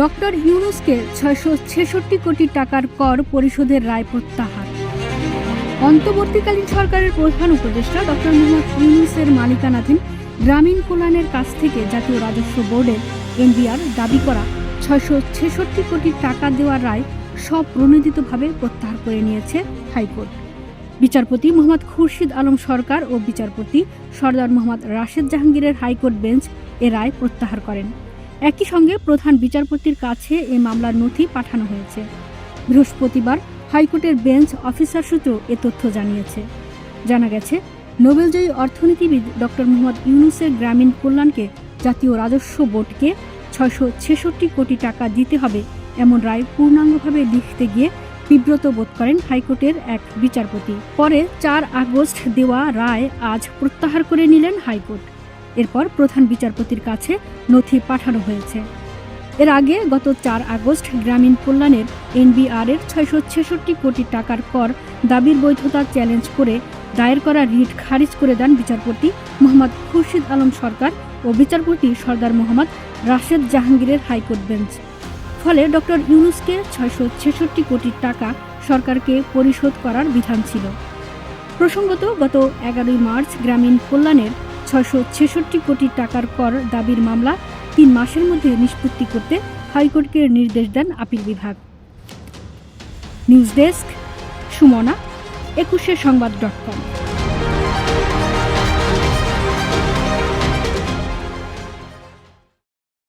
Doctor ইউনুসকে ছয়শো ছেষট্টি কোটি টাকার কর পরিশোধের রায় প্রত্যাহার। অন্তর্বর্তীকালীন সরকারের প্রধান উপদেষ্টা ডক্টর মোহাম্মদ ইউনুসের মালিকানাধীন গ্রামীণ কল্যাণের কাছ থেকে জাতীয় রাজস্ব বোর্ডের এনবিআর দাবি করা ছয়শো ছেষট্টি কোটি টাকা দেওয়ার রায় স্বপ্রণোদিতভাবে প্রত্যাহার করে নিয়েছে হাইকোর্ট। বিচারপতি মোহাম্মদ খুরশিদ আলম সরকার ও বিচারপতি সর্দার মোহাম্মদ রাশেদ জাহাঙ্গীরের হাইকোর্ট বেঞ্চ এ রায় প্রত্যাহার করেন। একই সঙ্গে প্রধান বিচারপতির কাছে এ মামলার নথি পাঠানো হয়েছে। বৃহস্পতিবার হাইকোর্টের বেঞ্চ অফিসার সূত্র এ তথ্য জানিয়েছে। জানা গেছে, নোবেলজয়ী অর্থনীতিবিদ ডক্টর মোহাম্মদ ইউনুসের গ্রামীণ কল্যাণকে জাতীয় রাজস্ব বোর্ডকে ছয়শো ছেষট্টি কোটি টাকা দিতে হবে এমন রায় পূর্ণাঙ্গভাবে লিখতে গিয়ে বিব্রত বোধ করেন হাইকোর্টের এক বিচারপতি। পরে চার আগস্ট দেওয়া রায় আজ প্রত্যাহার করে নিলেন হাইকোর্ট। এরপর প্রধান বিচারপতির কাছে নথি পাঠানো হয়েছে। এর আগে গত চার আগস্ট গ্রামীণ কল্যাণের এনবিআর এর ছয়শো ছেষট্টি কোটি টাকার কর দাবির বৈধতা চ্যালেঞ্জ করে দায়ের করা রিট খারিজ করে দেন বিচারপতি মোহাম্মদ খুরশিদ আলম সরকার ও বিচারপতি সর্দার মোহাম্মদ রাশেদ জাহাঙ্গীরের হাইকোর্ট বেঞ্চ। ফলে ডক্টর ইউনুসকে ছয়শো ছেষট্টি কোটি টাকা সরকারকে পরিশোধ করার বিধান ছিল। প্রসঙ্গত গত এগারোই মার্চ গ্রামীণ কল্যাণের ছয়শো ছেষট্টি কোটি টাকার কর দাবির মামলা তিন মাসের মধ্যে নিষ্পত্তি করতে হাইকোর্টকে নির্দেশ দেন আপিল বিভাগ। নিউজ ডেস্ক, সুমনা, একুশে সংবাদ ডট কম।